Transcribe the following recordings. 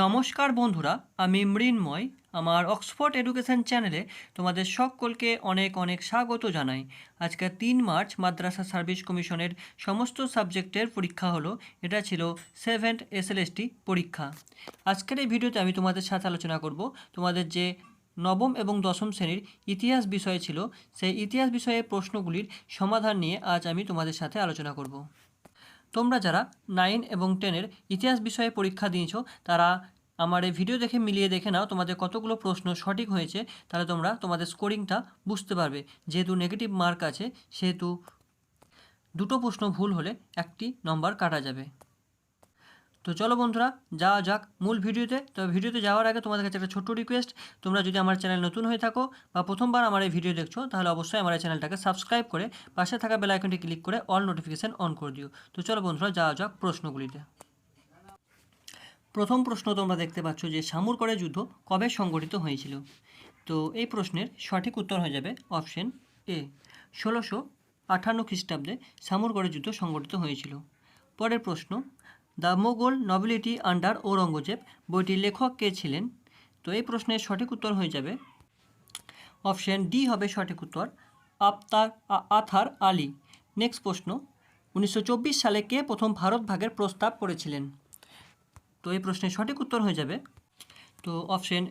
নমস্কার বন্ধুরা, আমি মৃন্ময় আমার অক্সফোর্ড এডুকেশন চ্যানেলে তোমাদের সকলকে অনেক অনেক স্বাগত জানাই। আজকে তিন মার্চ, মাদ্রাসা সার্ভিস কমিশনের সমস্ত সাবজেক্টের পরীক্ষা হলো। এটা ছিল সেভেন্থ এসএলএসটি পরীক্ষা। আজকের এই ভিডিওতে আমি তোমাদের সাথে আলোচনা করব। তোমাদের যে নবম এবং দশম শ্রেণির ইতিহাস বিষয় ছিল, সেই ইতিহাস বিষয়ে প্রশ্নগুলির সমাধান নিয়ে আজ আমি তোমাদের সাথে আলোচনা করব। তোমরা যারা নাইন এবং টেনের ইতিহাস বিষয়ে পরীক্ষা দিয়েছ, তারা আমার এই ভিডিও দেখে মিলিয়ে দেখে নাও তোমাদের কতগুলো প্রশ্ন সঠিক হয়েছে, তাহলে তোমরা তোমাদের স্কোরিংটা বুঝতে পারবে। যেহেতু নেগেটিভ মার্ক আছে, সেহেতু দুটো প্রশ্ন ভুল হলে একটি নম্বর কাটা যাবে। তো চলো বন্ধুরা, যাওয়া যাক মূল ভিডিওতে। তো ভিডিওতে যাওয়ার আগে তোমাদের কাছে একটা ছোট্ট রিকোয়েস্ট তোমরা যদি আমার চ্যানেল নতুন হয়ে থাকো বা প্রথমবার আমার এই ভিডিও দেখছ, তাহলে অবশ্যই আমার এই চ্যানেলটাকে সাবস্ক্রাইব করে পাশে থাকা বেল আইকনটি ক্লিক করে অল নোটিফিকেশান অন করে দিও। তো চলো বন্ধুরা, যাওয়া যাক প্রশ্নগুলিতে। প্রথম প্রশ্ন তোমরা দেখতে পাচ্ছ যে সামুরকড়ে যুদ্ধ কবে সংগঠিত হয়েছিল? তো এই প্রশ্নের সঠিক উত্তর হয়ে যাবে অপশন এ ষোলোশো আটান্ন খ্রিস্টাব্দে সামুরগড়ে যুদ্ধ সংগঠিত হয়েছিল। পরের প্রশ্ন the Mughal nobility under Aurangzeb বইটির লেখক কে ছিলেন? তো এই প্রশ্নের সঠিক উত্তর হয়ে যাবে। অপশন ডি হবে সঠিক উত্তর। আফতার আথার আলী। নেক্সট প্রশ্ন। উনিশশো চব্বিশ সালে কে প্রথম ভারত ভাগের প্রস্তাব করেছিলেন? তো এই প্রশ্নের সঠিক উত্তর হয়ে যাবে। তো অপশন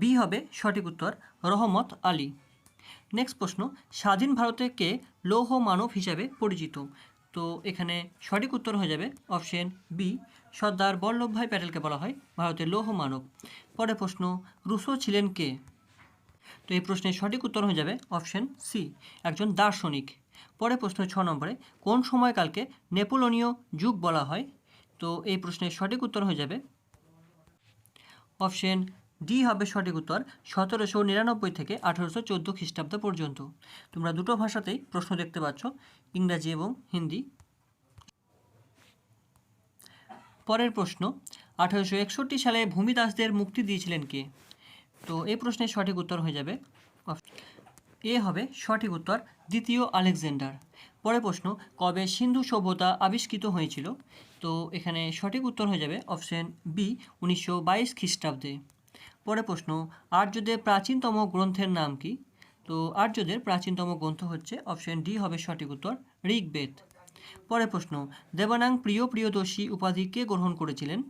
বি হবে সঠিক উত্তর, রহমত আলী। নেক্সট প্রশ্ন। স্বাধীন ভারতে কে লৌহ মানব হিসাবে পরিচিত? তো এখানে সঠিক উত্তর হয়ে যাবে অপশন বি সর্দার বল্লভভাই প্যাটেলকে বলা হয়, ভারতের লৌহ মানব। পরের প্রশ্ন, রুশো ছিলেন কে? তো এই প্রশ্নের সঠিক উত্তর হয়ে যাবে অপশন সি একজন দার্শনিক। পরের প্রশ্ন ছ নম্বরে, কোন সময়কালকে নেপোলনীয় যুগ বলা হয়? তো এই প্রশ্নের সঠিক উত্তর হয়ে যাবে অপশন ডি হবে সঠিক উত্তর সতেরোশো নিরানব্বই থেকে আঠারোশো চোদ্দ খ্রিস্টাব্দ পর্যন্ত। তোমরা দুটো ভাষাতেই প্রশ্ন দেখতে পাচ্ছ, ইংরাজি এবং হিন্দি। পরের প্রশ্ন, আঠারোশো একষট্টি সালে ভূমিদাসদের মুক্তি দিয়েছিলেন কে? তো এই প্রশ্নের সঠিক উত্তর হয়ে যাবে। এ হবে সঠিক উত্তর দ্বিতীয় আলেকজান্ডার। পরের প্রশ্ন, কবে সিন্ধু সভ্যতা আবিষ্কৃত হয়েছিল? তো এখানে সঠিক উত্তর হয়ে যাবে অপশন বি, উনিশশো বাইশ খ্রিস্টাব্দে। পরের প্রশ্ন, আর্যদের প্রাচীনতম গ্রন্থের নাম কি? তো আর্যদের প্রাচীনতম গ্রন্থ হচ্ছে অপশন ডি হবে সঠিক উত্তর, ঋগ্বেদ। পরের প্রশ্ন, দেবানাং প্রিয় প্রিয়দর্শী উপাধি কে গ্রহণ করেছিলেন?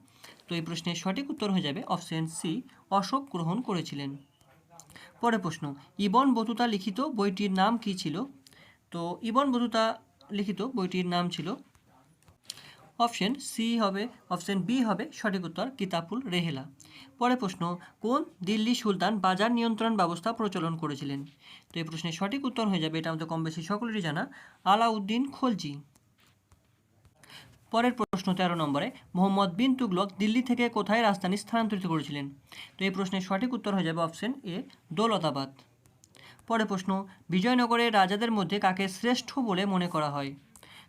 তো এই প্রশ্নের সঠিক উত্তর হয়ে যাবে অপশন সি, অশোক গ্রহণ করেছিলেন। পরের প্রশ্ন, ইবন বতুতা লিখিত বইটির নাম কি ছিল? তো ইবন বতুতা লিখিত বইটির নাম ছিল অপশন সি হবে, অপশন বি হবে সঠিক উত্তর কিতাবুল রেহেলা। পরের প্রশ্ন, কোন দিল্লি সুলতান বাজার নিয়ন্ত্রণ ব্যবস্থা প্রচলন করেছিলেন? তো এই প্রশ্নের সঠিক উত্তর হয়ে যাবে এটা আমাদের কম বেশি সকলেরই জানা, আলাউদ্দিন খলজি। পরের প্রশ্ন তেরো নম্বরে, মোহাম্মদ বিন তুগলক দিল্লি থেকে কোথায় রাজধানী স্থানান্তরিত করেছিলেন? তো এই প্রশ্নের সঠিক উত্তর হয়ে যাবে অপশন এ, দৌলতাবাদ। পরের প্রশ্ন, বিজয়নগরের রাজাদের মধ্যে কাকে শ্রেষ্ঠ বলে মনে করা হয়?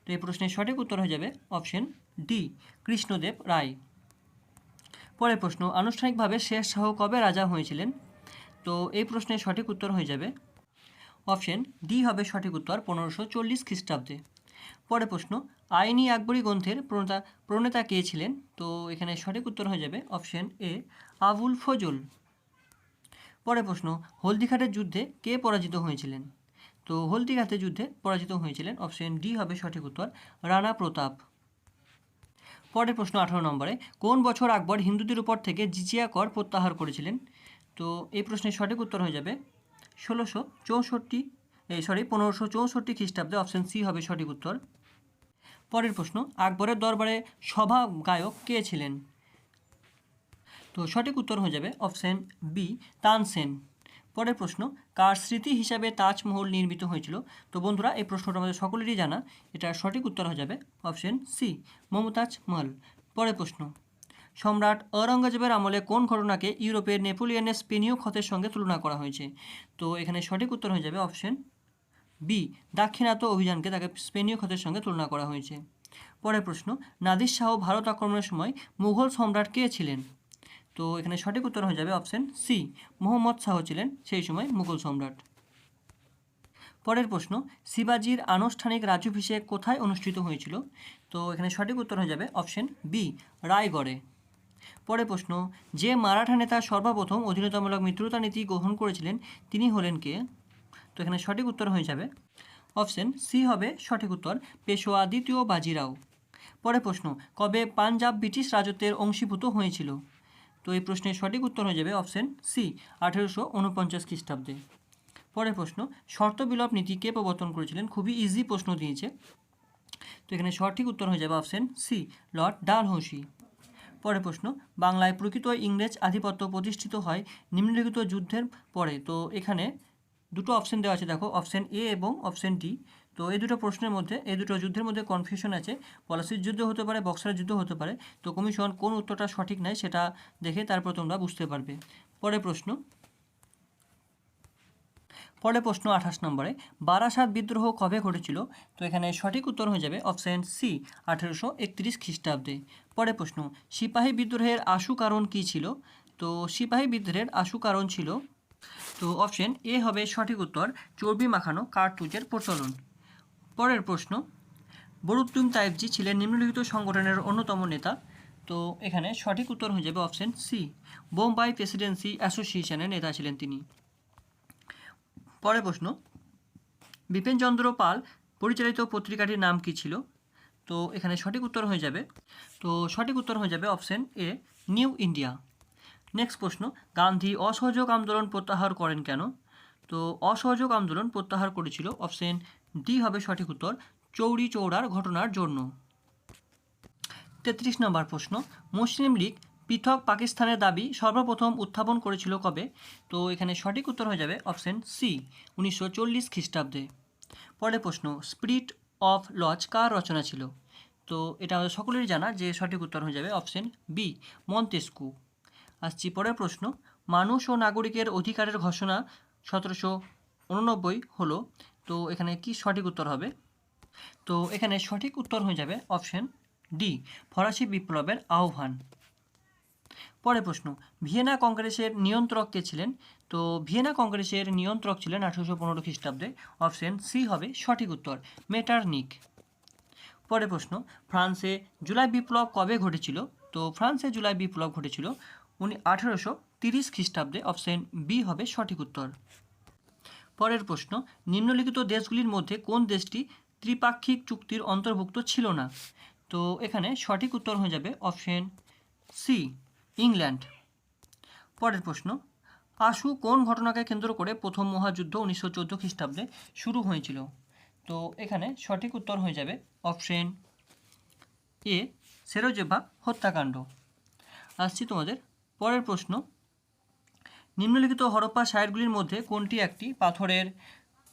তো এই প্রশ্নের সঠিক উত্তর হয়ে যাবে অপশন ডি কৃষ্ণদেব রায়। পরের প্রশ্ন, আনুষ্ঠানিকভাবে শেষ শাহ কবে রাজা হয়েছিলেন? তো এই প্রশ্নের সঠিক উত্তর হয়ে যাবে অপশন ডি হবে সঠিক উত্তর পনেরোশো চল্লিশ খ্রিস্টাব্দে। পরের প্রশ্ন, আইনি আকবরী গ্রন্থের প্রণেতা প্রণেতা কে ছিলেন? তো এখানে সঠিক উত্তর হয়ে যাবে অপশন এ আবুল ফজল। পরের প্রশ্ন, হলদিঘাটের যুদ্ধে কে পরাজিত হয়েছিলেন? তো হলদিঘাটের যুদ্ধে পরাজিত হয়েছিলেন অপশন ডি হবে সঠিক উত্তর, রানা প্রতাপ। পরের প্রশ্ন আঠারো নম্বরে, কোন বছর আকবর হিন্দুদের উপর থেকে জিজিয়া কর প্রত্যাহার করেছিলেন? তো এই প্রশ্নের সঠিক উত্তর হয়ে যাবে ষোলোশো চৌষট্টি এই সরি, পনেরোশো চৌষট্টি খ্রিস্টাব্দে অপশন সি হবে সঠিক উত্তর। পরের প্রশ্ন, আকবরের দরবারে সভা গায়ক কে ছিলেন? তো সঠিক উত্তর হয়ে যাবে অপশন বি, তানসেন। পরের প্রশ্ন, কার স্মৃতি হিসাবে তাজমহল নির্মিত হয়েছিল? তো বন্ধুরা, এই প্রশ্নটা আমাদের সকলেরই জানা। এটা সঠিক উত্তর হয়ে যাবে অপশন সি মমতাজ মহল। পরের প্রশ্ন, সম্রাট ঔরঙ্গজেবের আমলে কোন ঘটনাকে ইউরোপের নেপোলিয়নের স্পেনীয় ক্ষতের সঙ্গে তুলনা করা হয়েছে? তো এখানে সঠিক উত্তর হয়ে যাবে অপশন বি দাক্ষিণাত্য অভিযানকে তাকে স্পেনীয় ক্ষতের সঙ্গে তুলনা করা হয়েছে। পরের প্রশ্ন, নাদির শাহ ভারত আক্রমণের সময় মুঘল সম্রাট কে ছিলেন? তো এখানে সঠিক উত্তর হয়ে যাবে অপশন সি মোহাম্মদ শাহ ছিলেন সেই সময় মুঘল সম্রাট। পরের প্রশ্ন, শিবাজির আনুষ্ঠানিক রাজুভিষেক কোথায় অনুষ্ঠিত হয়েছিল? তো এখানে সঠিক উত্তর হয়ে যাবে অপশন বি রায়গড়ে। পরে প্রশ্ন, যে মারাঠা নেতা সর্বপ্রথম অধীনতামূলক মিত্রতা নীতি গ্রহণ করেছিলেন, তিনি হলেন কে? তো এখানে সঠিক উত্তর হয়ে যাবে অপশন সি হবে সঠিক উত্তর, পেশোয়া দ্বিতীয় বাজিরাও। পরে প্রশ্ন, কবে পাঞ্জাব ব্রিটিশ রাজত্বের অংশীভূত হয়েছিল? তো এই প্রশ্নের সঠিক উত্তর হয়ে যাবে অপশন সি, আঠেরোশো উনপঞ্চাশ খ্রিস্টাব্দে। পরের প্রশ্ন, শর্ত বিলোপ নীতি কে প্রবর্তন করেছিলেন? খুবই ইজি প্রশ্ন দিয়েছে। তো এখানে সঠিক উত্তর হয়ে যাবে অপশন সি, লর্ড ডালহৌসি। পরের প্রশ্ন, বাংলায় প্রকৃত ইংরেজ আধিপত্য প্রতিষ্ঠিত হয় নিম্নলিখিত যুদ্ধের পরে? তো এখানে দুটো অপশন দেওয়া আছে, দেখো, অপশন এ এবং অপশন ডি। তো এই দুটো প্রশ্নের মধ্যে, এই দুটো যুদ্ধের মধ্যে কনফিউশন আছে। পলাশির যুদ্ধ হতে পারে, বক্সারের যুদ্ধ হতে পারে। তো কমিশন কোন উত্তরটা সঠিক নয় সেটা দেখে তারপর তোমরা বুঝতে পারবে। পরের প্রশ্ন। পরে প্রশ্ন আঠাশ নম্বরে, বারাসাত বিদ্রোহ কবে ঘটেছিল? তো এখানে সঠিক উত্তর হয়ে যাবে অপশান সি আঠেরোশো একত্রিশ খ্রিস্টাব্দে। পরে প্রশ্ন, সিপাহী বিদ্রোহের আশু কারণ কী ছিল? তো সিপাহী বিদ্রোহের আশু কারণ ছিল, তো অপশন এ হবে সঠিক উত্তর, চর্বি মাখানো কার্তুজের প্রচলন। পরের প্রশ্ন বরুদ্দুম তাইবজি ছিলেন নিম্নলিখিত সংগঠনের অন্যতম নেতা। তো এখানে সঠিক উত্তর হয়ে যাবে অপশন সি বোম্বাই প্রেসিডেন্সি অ্যাসোসিয়েশনের নেতা ছিলেন তিনি। পরের প্রশ্ন, বিপিনচন্দ্র পাল পরিচালিত পত্রিকাটির নাম কী ছিল? তো এখানে সঠিক উত্তর হয়ে যাবে। তো সঠিক উত্তর হয়ে যাবে option A New India. Next প্রশ্ন, গান্ধী অসহযোগ আন্দোলন প্রত্যাহার করেন কেন? তো অসহযোগ আন্দোলন প্রত্যাহার করেছিল অপশন ডি হবে সঠিক উত্তর, চৌরি চৌড়ার ঘটনার জন্য। তেত্রিশ নম্বর প্রশ্ন, মুসলিম লীগ পৃথক পাকিস্তানের দাবি সর্বপ্রথম উত্থাপন করেছিল কবে? তো এখানে সঠিক উত্তর হয়ে যাবে অপশন সি, উনিশশো চল্লিশ খ্রিস্টাব্দে। পরের প্রশ্ন, স্পিরিট অফ লজ কার রচনা ছিল? তো এটা আমাদের সকলেরই জানা যে সঠিক উত্তর হয়ে যাবে অপশন বি, মন্তেস্কু। আসছি পরের প্রশ্ন, মানুষ ও নাগরিকের অধিকারের ঘোষণা সতেরোশো উননব্বই হলো। তো এখানে কি সঠিক উত্তর হবে? তো এখানে সঠিক উত্তর হয়ে যাবে অপশন ডি ফরাসি বিপ্লবের আহ্বান। পরের প্রশ্ন, ভিয়েনা কংগ্রেসের নিয়ন্ত্রক কে ছিলেন? তো ভিয়েনা কংগ্রেসের নিয়ন্ত্রক ছিলেন আঠারোশো পনেরো খ্রিস্টাব্দে। অপশন সি হবে সঠিক উত্তর, মেটারনিক। পরের প্রশ্ন, ফ্রান্সে জুলাই বিপ্লব কবে ঘটেছিল? তো ফ্রান্সে জুলাই বিপ্লব ঘটেছিল উনি আঠেরোশো তিরিশ খ্রিস্টাব্দে। অপশন বি হবে সঠিক উত্তর। পরের প্রশ্ন, নিম্নলিখিত দেশগুলির মধ্যে কোন দেশটি ত্রিপাক্ষিক চুক্তির অন্তর্ভুক্ত ছিল না? তো এখানে সঠিক উত্তর হয়ে যাবে অপশন সি, ইংল্যান্ড। পরের প্রশ্ন আশু কোন ঘটনাকে কেন্দ্র করে প্রথম মহাযুদ্ধ উনিশশো চোদ্দ খ্রিস্টাব্দে শুরু হয়েছিল? তো এখানে সঠিক উত্তর হয়ে যাবে অপশন এ, সেরোজেভা হত্যাকাণ্ড। আসছি তোমাদের পরের প্রশ্ন নিম্নলিখিত হরপ্পা সাইটগুলির মধ্যে কোনটি একটি? পাথরের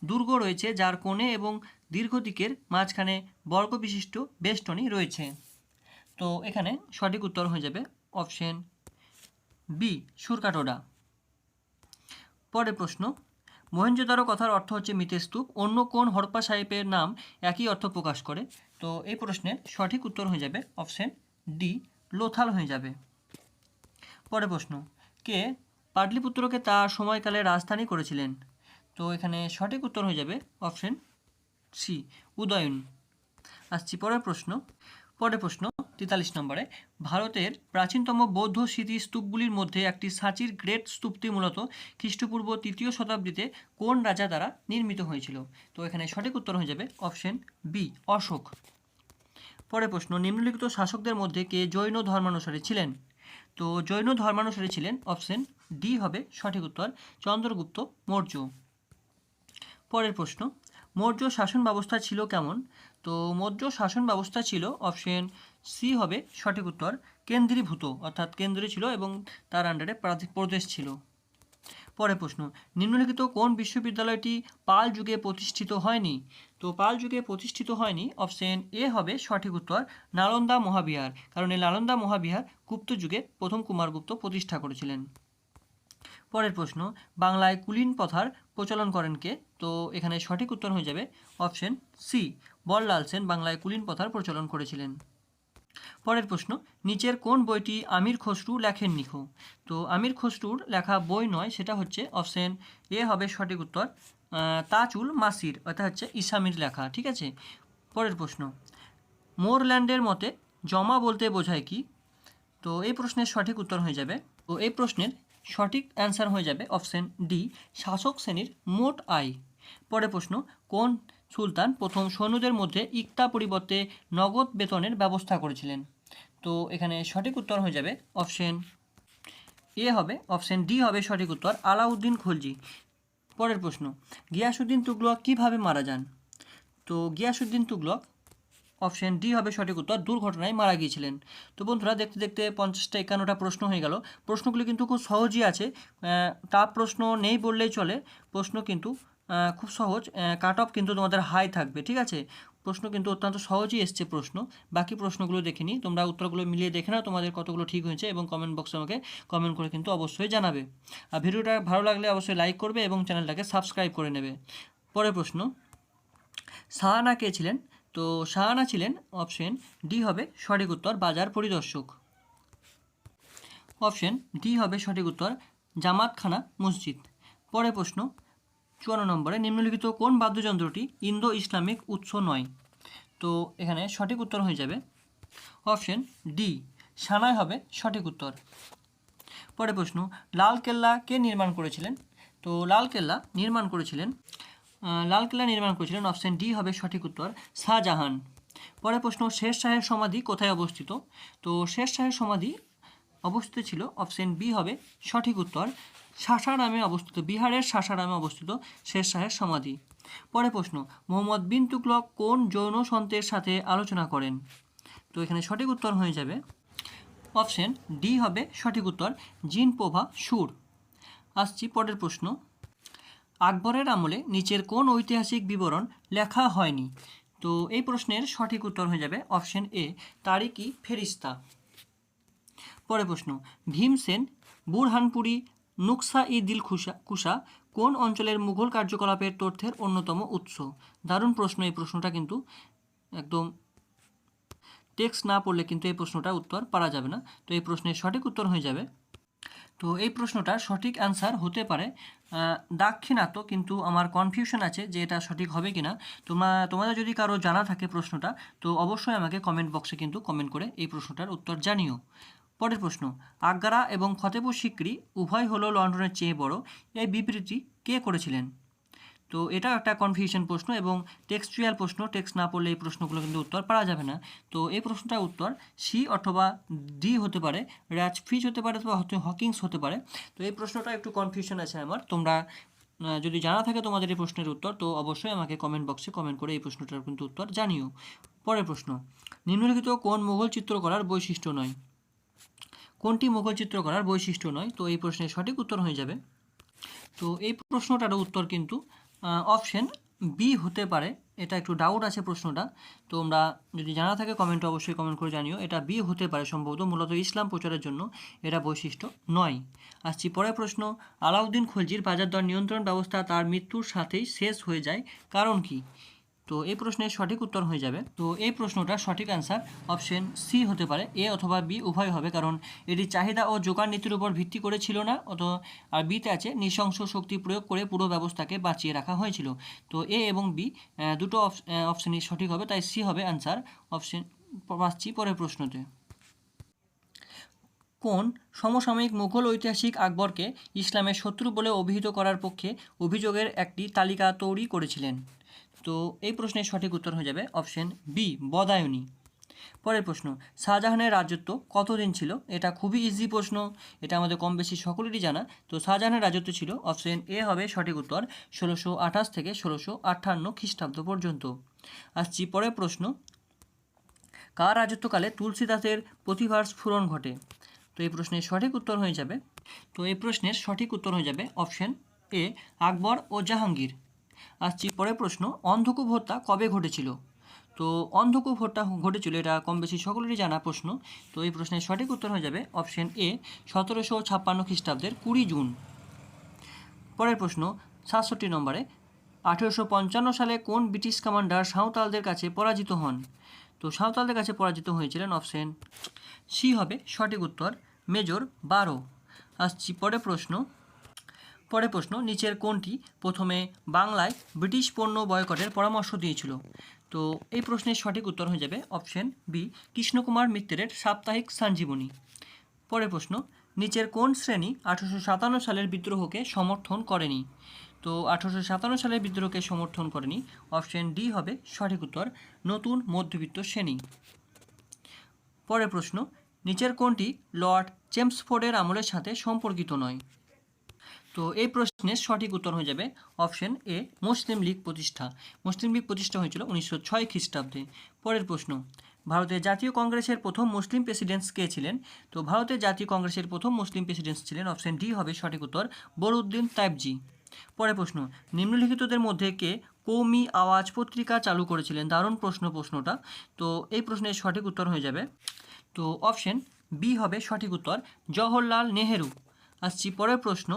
দুর্গ রয়েছে, যার কোণে এবং দীর্ঘ দিকের মাঝখানে বর্গ বিশিষ্ট বেষ্টনী রয়েছে। তো এখানে সঠিক উত্তর হয়ে যাবে অপশন বি, সুরকাটোডা। পরের প্রশ্ন মহেঞ্জোদারো কথার অর্থ হচ্ছে মিতেস্তূপ অন্য কোন হরপ্পা সাহেবের নাম একই অর্থ প্রকাশ করে? তো এই প্রশ্নের সঠিক উত্তর হয়ে যাবে অপশন ডি, লোথাল হয়ে যাবে। পরের প্রশ্ন, কে পাটলিপুত্রকে তার সময়কালে রাজধানী করেছিলেন। তো এখানে সঠিক উত্তর হয়ে যাবে অপশন সি, উদয়ন। আসছি পরের প্রশ্ন। পরের প্রশ্ন, তেতাল্লিশ নম্বরে, ভারতের প্রাচীনতম বৌদ্ধ স্মৃতি স্তূপগুলির মধ্যে একটি সাঁচির গ্রেট স্তূপটি মূলত খ্রিস্টপূর্ব তৃতীয় শতাব্দীতে কোন রাজা দ্বারা নির্মিত হয়েছিল? তো এখানে সঠিক উত্তর হয়ে যাবে অপশন বি, অশোক। পরের প্রশ্ন, নিম্নলিখিত শাসকদের মধ্যে কে জৈন ধর্মানুসারী ছিলেন? তো জৈন ধর্মানুসারী ছিলেন অপশন ডি হবে সঠিক উত্তর চন্দ্রগুপ্ত মৌর্য। পরের প্রশ্ন, মৌর্য শাসন ব্যবস্থা ছিল কেমন? তো মৌর্য শাসন ব্যবস্থা ছিল অপশন সি হবে সঠিক উত্তর কেন্দ্রীভূত, অর্থাৎ কেন্দ্রে ছিল এবং তার আন্ডারে প্রদেশ ছিল। পরের প্রশ্ন, নিম্নলিখিত কোন বিশ্ববিদ্যালয়টি পাল যুগে প্রতিষ্ঠিত হয়নি? তো পাল যুগে প্রতিষ্ঠিত হয়নি অপশন এ হবে সঠিক উত্তর নালন্দা মহাবিহার, কারণ এই নালন্দা মহাবিহার গুপ্ত যুগে প্রথম কুমারগুপ্ত প্রতিষ্ঠা করেছিলেন। পরের প্রশ্ন, বাংলায় কুলীন প্রথার প্রচলন করেন কে? তো এখানে সঠিক উত্তর হয়ে যাবে অপশন সি, বললাল সেন বাংলায় কুলীন প্রথার প্রচলন করেছিলেন। পরের প্রশ্ন, নিচের কোন বইটি আমির খসরু লেখেন নিখো? তো আমির খসরুর লেখা বই নয়, সেটা হচ্ছে অপশন এ হবে সঠিক উত্তর তাজুল মাসির, অর্থাৎ হচ্ছে ইসামির লেখা, ঠিক আছে? পরের প্রশ্ন, মোরল্যান্ডের মতে জমা বলতে বোঝায় কি? তো এই প্রশ্নের সঠিক উত্তর হয়ে যাবে। তো এই প্রশ্নের সঠিক অ্যান্সার হয়ে যাবে অপশন ডি, শাসক শ্রেণির মোট আয়। পরের প্রশ্ন, কোন সুলতান প্রথম সৈন্যদের মধ্যে ইকতা পরিবর্তে নগদ বেতনের ব্যবস্থা করেছিলেন? তো এখানে সঠিক উত্তর হয়ে যাবে অপশন এ হবে, অপশন ডি হবে সঠিক উত্তর, আলাউদ্দিন খলজি। পরের প্রশ্ন, গিয়াসুদ্দিন তুগলক কীভাবে মারা যান? তো গিয়াসুদ্দিন তুগলক অপশন ডি হবে সঠিক উত্তর। দুর্ঘটনায় মারা গিয়েছিলেন। তো বন্ধুরা, দেখতে দেখতে পঞ্চাশটা একান্নটা প্রশ্ন হয়ে গেল। প্রশ্নগুলি কিন্তু খুব সহজই আছে। তা প্রশ্ন নেই বললেই চলে। প্রশ্ন কিন্তু খুব সহজ। কাট অফ কিন্তু তোমাদের হাই থাকবে, ঠিক আছে? প্রশ্ন কিন্তু অত্যন্ত সহজই এসছে প্রশ্ন। বাকি প্রশ্নগুলো দেখে নিই। তোমরা উত্তরগুলো মিলিয়ে দেখে নাও তোমাদের কতগুলো ঠিক হয়েছে এবং কমেন্ট বক্সে আমাকে কমেন্ট করে কিন্তু অবশ্যই জানাবে। আর ভিডিওটা ভালো লাগলে অবশ্যই লাইক করবে এবং চ্যানেলটাকে সাবস্ক্রাইব করে নেবে। পরের প্রশ্ন, সাহানা কে ছিলেন? তো সাহানা ছিলেন অপশন ডি হবে সঠিক উত্তর বাজার পরিদর্শক। অপশন ডি হবে সঠিক উত্তর জামাতখানা মসজিদ। পরে প্রশ্ন, চুয়ান্ন নম্বরে নিম্নলিখিত কোন বাদ্যযন্ত্রটি ইন্দো ইসলামিক উৎস নয়? তো এখানে সঠিক উত্তর হয়ে যাবে। অপশন ডি সানাই হবে সঠিক উত্তর। পরে প্রশ্ন, লাল কেল্লা কে নির্মাণ করেছিলেন? তো লাল কেল্লা নির্মাণ করেছিলেন আহ, লাল কেল্লা নির্মাণ করেছিলেন অপশন ডি হবে সঠিক উত্তর শাহজাহান। পরের প্রশ্ন শের শাহের সমাধি কোথায় অবস্থিত? তো শের শাহের সমাধি অবস্থিত ছিল অপশন বি হবে সঠিক উত্তর সাসারামে অবস্থিত বিহারের সাসারামে অবস্থিত শের শাহের সমাধি। পরে প্রশ্ন মোহাম্মদ বিন তুগলক কোন যৌন সন্তের সাথে আলোচনা করেন? তো এখানে সঠিক উত্তর হয়ে যাবে অপশন ডি হবে সঠিক উত্তর জিন প্রভা সুর। আসছি পরের প্রশ্ন আকবরের আমলে নিচের কোন ঐতিহাসিক বিবরণ লেখা হয়নি? তো এই প্রশ্নের সঠিক উত্তর হয়ে যাবে অপশন এ তারিকি ফেরিস্তা। পরে প্রশ্ন, ভীমসেন, বুরহানপুরি, নুকসা ই দিল খুশা কুশা কোন অঞ্চলের মুঘল কার্যকলাপের তথ্যের অন্যতম উৎস? দারুণ প্রশ্ন, এই প্রশ্নটা কিন্তু একদম টেক্সট না পড়লে কিন্তু এই প্রশ্নটার উত্তর পারা যাবে না। তো এই প্রশ্নের সঠিক উত্তর হয়ে যাবে তো এই প্রশ্নটা সঠিক অ্যান্সার হতে পারে। দাক্ষিণাত্য কিন্তু আমার কনফিউশন আছে যে এটা সঠিক হবে কিনা। তোমা, তোমাদের যদি কারও জানা থাকে প্রশ্নটা, তো অবশ্যই আমাকে কমেন্ট বক্সে কিন্তু কমেন্ট করে এই প্রশ্নটার উত্তর জানিও। পরের প্রশ্ন, আগ্রা এবং ফতেপুর সিক্রি উভয় হলো লন্ডনের চেয়ে বড়। এই বিবৃতি কে করেছিলেন? তো এটা একটা কনফিউশন প্রশ্ন এবং টেক্সচুয়াল প্রশ্ন টেক্সট না পড়লে এই প্রশ্নগুলো কিন্তু উত্তর পারা যাবে না। তো এই প্রশ্নটার উত্তর সি অথবা ডি হতে পারে র্যাচ ফিচ হতে পারে অথবা হকিংস হতে পারে। তো এই প্রশ্নটা একটু কনফিউশন আছে আমার। তোমরা যদি জানা থাকে তোমাদের এই প্রশ্নের উত্তর, তো অবশ্যই আমাকে কমেন্ট বক্সে কমেন্ট করে এই প্রশ্নটার কিন্তু উত্তর জানিও। পরের প্রশ্ন, নিম্নলিখিত কোন মোগল চিত্রকলার বৈশিষ্ট্য নয়? কোনটি মোগল চিত্রকলার বৈশিষ্ট্য নয়? তো এই প্রশ্নের সঠিক উত্তর হয়ে যাবে। তো এই প্রশ্নটারও উত্তর কিন্তু অপশন বি হতে পারে। এটা একটু ডাউট আছে প্রশ্নটা। তোমরা যদি জানা থাকে কমেন্টে অবশ্যই কমেন্ট করে জানিও। এটা বি হতে পারে সম্ভবত মূলত ইসলাম প্রচারের জন্য। এটা বৈশিষ্ট্য নয়। আসছি পরের প্রশ্ন। আলাউদ্দিন খলজির বাজার দর নিয়ন্ত্রণ ব্যবস্থা তার মৃত্যুর সাথেই শেষ হয়ে যায়। কারণ কি? তো এই প্রশ্নের সঠিক উত্তর হয়ে যাবে। তো এই প্রশ্নটার সঠিক অ্যান্সার অপশন সি হতে পারে। এ অথবা বি উভয় হবে, কারণ এটি চাহিদা ও যোগান নীতির উপর ভিত্তি করে ছিল না, অত আর বিতে আছে নৃশংস শক্তি প্রয়োগ করে পুরো ব্যবস্থাকে বাঁচিয়ে রাখা হয়েছিল। তো এ এবং বি দুটো অপশনই সঠিক হবে, তাই সি হবে অ্যান্সার অপশন পাচ্ছি পরের প্রশ্নতে। কোন সমসাময়িক মুঘল ঐতিহাসিক আকবরকে ইসলামের শত্রু বলে অভিহিত করার পক্ষে অভিযোগের একটি তালিকা তৈরি করেছিলেন? তো এই প্রশ্নের সঠিক উত্তর হয়ে যাবে অপশন বি বদায়নী। পরের প্রশ্ন, শাহজাহানের রাজত্ব কতদিন ছিল? এটা খুবই ইজি প্রশ্ন, এটা আমাদের কম বেশি সকলেরই জানা। তো শাহজাহানের রাজত্ব ছিল অপশন এ হবে সঠিক উত্তর ষোলোশো আঠাশ থেকে ষোলোশো আটান্ন খ্রিস্টাব্দ পর্যন্ত। আসছি পরের প্রশ্ন, কার রাজত্বকালে তুলসীদাসের প্রতিভার স্ফুরণ ঘটে? তো এই প্রশ্নের সঠিক উত্তর হয়ে যাবে। তো এই প্রশ্নের সঠিক উত্তর হয়ে যাবে অপশন এ আকবর ও জাহাঙ্গীর। আসছি পরের প্রশ্ন অন্ধকূপ হত্যা কবে ঘটেছিল? তো অন্ধকূপ হত্যা ঘটেছিল, এটা কম বেশি সকলেরই জানা প্রশ্ন। তো এই প্রশ্নের সঠিক উত্তর হয়ে যাবে অপশন এ, সতেরোশো ছাপ্পান্ন খ্রিস্টাব্দের কুড়ি জুন। পরের প্রশ্ন, সাতষট্টি নম্বরে, আঠেরোশো পঞ্চান্ন সালে কোন ব্রিটিশ কমান্ডার সাঁওতালদের কাছে পরাজিত হন? তো সাঁওতালদের কাছে পরাজিত হয়েছিলেন অপশন সি হবে সঠিক উত্তর, মেজর বারো। আসছি পরের প্রশ্ন পরের প্রশ্ন, নিচের কোনটি প্রথমে বাংলায় ব্রিটিশ পণ্য বয়কটের পরামর্শ দিয়েছিল? তো এই প্রশ্নের সঠিক উত্তর হয়ে যাবে অপশন বি, কৃষ্ণকুমার মিত্রের সাপ্তাহিক সঞ্জীবনী পরের প্রশ্ন, নিচের কোন শ্রেণি আঠারোশো সাতান্ন সালের বিদ্রোহকে সমর্থন করেনি? তো আঠারোশো সাতান্ন সালের বিদ্রোহকে সমর্থন করেনি, অপশন ডি হবে সঠিক উত্তর, নতুন মধ্যবিত্ত শ্রেণি। পরের প্রশ্ন, নিচের কোনটি লর্ড চেমসফোর্ডের আমলের সাথে সম্পর্কিত নয়? তো এই প্রশ্নের সঠিক উত্তর হয়ে যাবে অপশন এ, মুসলিম লীগ প্রতিষ্ঠা। মুসলিম লীগ প্রতিষ্ঠা হয়েছিল উনিশশো ছয় খ্রিস্টাব্দে। পরের প্রশ্ন, ভারতের জাতীয় কংগ্রেসের প্রথম মুসলিম প্রেসিডেন্ট কে ছিলেন? তো ভারতের জাতীয় কংগ্রেসের প্রথম মুসলিম প্রেসিডেন্ট ছিলেন অপশন ডি হবে সঠিক উত্তর বরুদ্দিন তাইবজি। পরের প্রশ্ন, নিম্নলিখিতদের মধ্যে কে কৌমি আওয়াজ পত্রিকা চালু করেছিলেন? দারুণ প্রশ্ন প্রশ্নটা। তো এই প্রশ্নের সঠিক উত্তর হয়ে যাবে। তো অপশন বি হবে সঠিক উত্তর জওহরলাল নেহেরু। আসছি পরের প্রশ্ন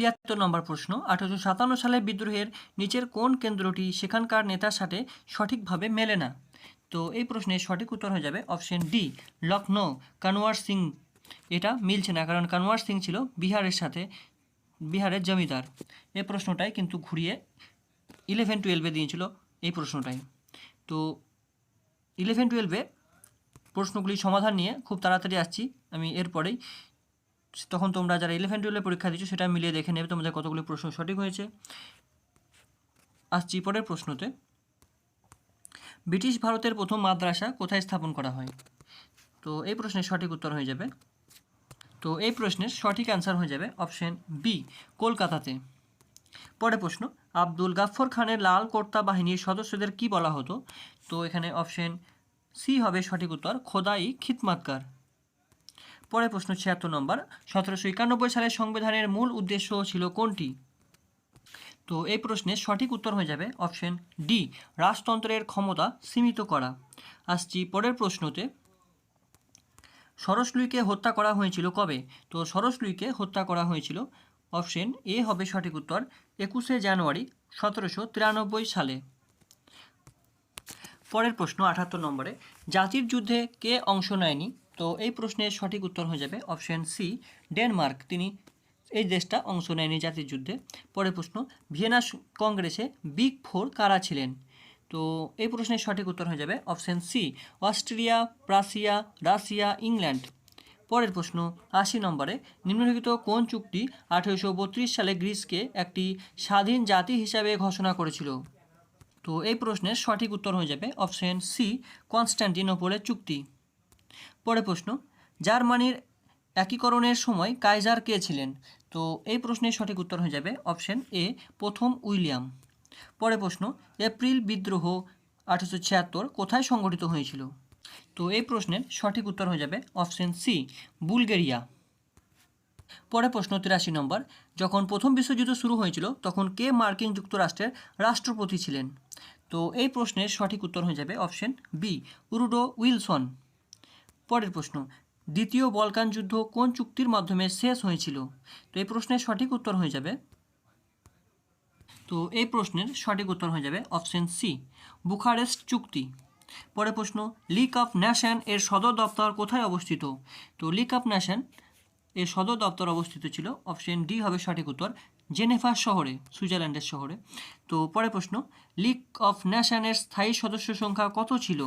তিয়াত্তর নম্বর প্রশ্ন, আঠারোশো সাতান্ন সালের বিদ্রোহের নিচের কোন কেন্দ্রটি সেখানকার নেতার সাথে সঠিকভাবে মেলে না? তো এই প্রশ্নের সঠিক উত্তর হয়ে যাবে অপশন ডি লখনৌ কানওয়ার সিং। এটা মিলছে না, কারণ কানওয়ার সিং ছিল বিহারের সাথে, বিহারের জমিদার। এই প্রশ্নটাই কিন্তু ঘুরিয়ে ইলেভেন টুয়েলভে দিয়েছিল এই প্রশ্নটাই। তো ইলেভেন টুয়েলভে প্রশ্নগুলির সমাধান নিয়ে খুব তাড়াতাড়ি আসছি আমি এরপরেই। তখন তোমরা যারা ইলেভেন টুয়েলভে পরীক্ষা দিচ্ছ সেটা মিলিয়ে দেখে নেবে তোমাদের কতগুলি প্রশ্ন সঠিক হয়েছে। আসছি পরের প্রশ্নতে। ব্রিটিশ ভারতের প্রথম মাদ্রাসা কোথায় স্থাপন করা হয়? তো এই প্রশ্নের সঠিক উত্তর হয়ে যাবে। তো এই প্রশ্নের সঠিক অ্যান্সার হয়ে যাবে অপশন বি কলকাতাতে। পরের প্রশ্ন, আব্দুল গাফর খানের লাল কর্তা বাহিনীর সদস্যদের কি বলা হতো? তো এখানে অপশন সি হবে সঠিক উত্তর, খোদাই খিতমাতকার পরের প্রশ্ন ছিয়াত্তর নম্বর। সতেরোশো একানব্বই সালের সংবিধানের মূল উদ্দেশ্য ছিল কোনটি? তো এই প্রশ্নের সঠিক উত্তর হয়ে যাবে অপশন ডি, রাজতন্ত্রের ক্ষমতা সীমিত করা। আসছি পরের প্রশ্নতে। সরসলুইকে হত্যা করা হয়েছিল কবে? তো সরসলুইকে হত্যা করা হয়েছিল অপশন এ হবে সঠিক উত্তর একুশে জানুয়ারি সতেরোশো তিরানব্বই সালে। পরের প্রশ্ন আঠাত্তর নম্বরে, জাতির যুদ্ধে কে অংশ নেয়নি? তো এই প্রশ্নের সঠিক উত্তর হয়ে যাবে অপশন সি, ডেনমার্ক। তিনি এই দেশটা অংশ নেয়নি জাতির যুদ্ধে। পরের প্রশ্ন, ভিয়েনা কংগ্রেসে বিগ ফোর কারা ছিলেন? তো এই প্রশ্নের সঠিক উত্তর হয়ে যাবে option C Australia Prussia, Russia, England. পরের প্রশ্ন, আশি নম্বরে নিম্নলিখিত কোন চুক্তি আঠেরোশো বত্রিশ সালে গ্রিসকে একটি স্বাধীন জাতি হিসাবে ঘোষণা করেছিল? তো এই প্রশ্নের সঠিক উত্তর হয়ে যাবে অপশন সি কনস্ট্যান্টিনোপলের চুক্তি। পরের প্রশ্ন, জার্মানির একীকরণের সময় কাইজার কে ছিলেন? তো এই প্রশ্নের সঠিক উত্তর হয়ে যাবে অপশন এ, প্রথম উইলিয়াম। পরে প্রশ্ন, এপ্রিল বিদ্রোহ আঠেরোশো ছিয়াত্তর কোথায় সংগঠিত হয়েছিল? তো এই প্রশ্নের সঠিক উত্তর হয়ে যাবে অপশন সি, বুলগেরিয়া। পরে প্রশ্ন, তিরাশি নম্বর, যখন প্রথম বিশ্বযুদ্ধ শুরু হয়েছিল, তখন কে মার্কিন যুক্তরাষ্ট্রের রাষ্ট্রপতি ছিলেন? তো এই প্রশ্নের সঠিক উত্তর হয়ে যাবে অপশন বি উরুডো উইলসন। পরের প্রশ্ন, দ্বিতীয় বলকান যুদ্ধ কোন চুক্তির মাধ্যমে শেষ হয়েছিল? তো এই প্রশ্নের সঠিক উত্তর হয়ে যাবে, তো এই প্রশ্নের সঠিক উত্তর হয়ে যাবে অপশন সি, বুখারেস্ট চুক্তি। পরের প্রশ্ন লিগ অফ ন্যাশন এর সদর দপ্তর কোথায় অবস্থিত? তো লিগ অফ ন্যাশন এর সদর দপ্তর অবস্থিত ছিল, অপশন ডি হবে সঠিক উত্তর, জেনেভা শহরে, সুইজারল্যান্ডের শহরে। তো পরের প্রশ্ন লিগ অফ ন্যাশনের স্থায়ী সদস্য সংখ্যা কত ছিল?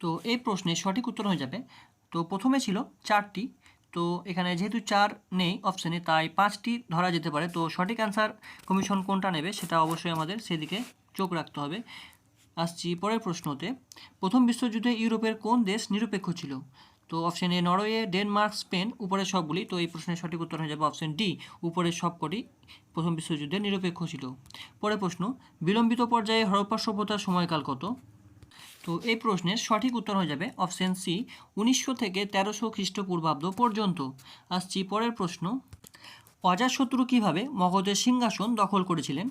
তো এই প্রশ্নের সঠিক উত্তর হয়ে যাবে তো প্রথমে ছিল চারটি। তো এখানে যেহেতু চার নেই অপশানে তাই পাঁচটি ধরা যেতে পারে। তো সঠিক অ্যান্সার কমিশন কোনটা নেবে সেটা অবশ্যই আমাদের সেদিকে চোখ রাখতে হবে। আসছি পরের প্রশ্নতে। প্রথম বিশ্বযুদ্ধে ইউরোপের কোন দেশ নিরপেক্ষ ছিল? তো option A Norway, Denmark, Spain উপরের সবগুলি তো এই প্রশ্নের সঠিক উত্তর হয়ে যাবে অপশন ডি উপরের সবকটি প্রথম বিশ্বযুদ্ধে নিরপেক্ষ ছিল। পরের প্রশ্ন, বিলম্বিত পর্যায়ে হরপ্পা সভ্যতার সময়কাল কত? তো এই প্রশ্নের সঠিক উত্তর হয়ে যাবে অপশন সি, উনিশশো থেকে তেরোশো খ্রিস্টপূর্বাব্দ পর্যন্ত। আসছি পরের প্রশ্ন। অজাশত্রু কীভাবে মগধের সিংহাসন দখল করেছিলেন?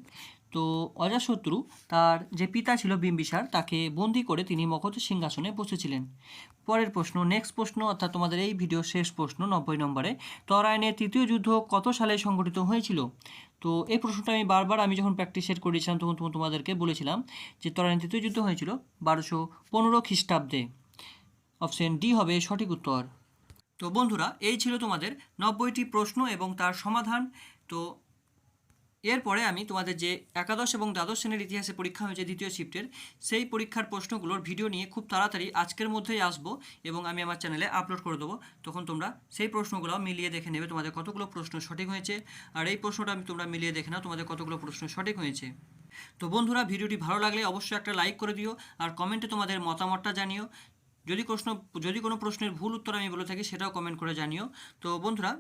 তো অজাশত্রু তার যে পিতা ছিল বিম্বিসার, তাকে বন্দি করে তিনি মগধের সিংহাসনে বসেছিলেন। পরের প্রশ্ন নেক্সট প্রশ্ন, অর্থাৎ তোমাদের এই ভিডিও শেষ প্রশ্ন, নব্বই নম্বরে তরায়নের তৃতীয় যুদ্ধ কত সালে সংঘটিত হয়েছিল? তো এই প্রশ্নটা আমি বারবার আমি যখন প্র্যাকটিস সেট করেছিলাম, তখন তোমাদেরকে বলেছিলাম যে তরায়নের তৃতীয় যুদ্ধ হয়েছিল বারোশো পনেরো খ্রিস্টাব্দে। অপশন ডি হবে সঠিক উত্তর। তো বন্ধুরা, এই ছিল তোমাদের নব্বইটি প্রশ্ন এবং তার সমাধান। তো এরপরে আমি তোমাদের যে একাদশ এবং দ্বাদশ শ্রেণির ইতিহাসে পরীক্ষা হয়েছে দ্বিতীয় শিফটের, সেই পরীক্ষার প্রশ্নগুলোর ভিডিও নিয়ে খুব তাড়াতাড়ি আজকের মধ্যেই আসব এবং আমি আমার চ্যানেলে আপলোড করে দেবো। তখন তোমরা সেই প্রশ্নগুলো মিলিয়ে দেখে নেবে তোমাদের কতগুলো প্রশ্ন সঠিক হয়েছে। আর এই প্রশ্নটা আমি তোমরা মিলিয়ে দেখে নাও তোমাদের কতগুলো প্রশ্ন সঠিক হয়েছে। তো বন্ধুরা, ভিডিওটি ভালো লাগলে অবশ্যই একটা লাইক করে দিও আর কমেন্টে তোমাদের মতামতটা জানিও। যদি প্রশ্ন, যদি কোনো প্রশ্নের ভুল উত্তর আমি বলে থাকি, সেটাও কমেন্ট করে জানিও। তো বন্ধুরা,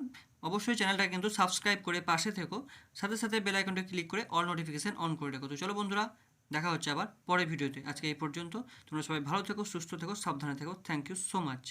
অবশ্যই চ্যানেলটা কিন্তু সাবস্ক্রাইব করে পাশে থেকো। সাথে সাথে বেল আইকনটা ক্লিক করে অল নোটিফিকেশান অন করে রাখো। তো চলো বন্ধুরা, দেখা হচ্ছে আবার পরের ভিডিওতে আজকে এই পর্যন্ত। তোমরা সবাই ভালো থেকো, সুস্থ থেকো, সাবধানে থেকো। Thank you so much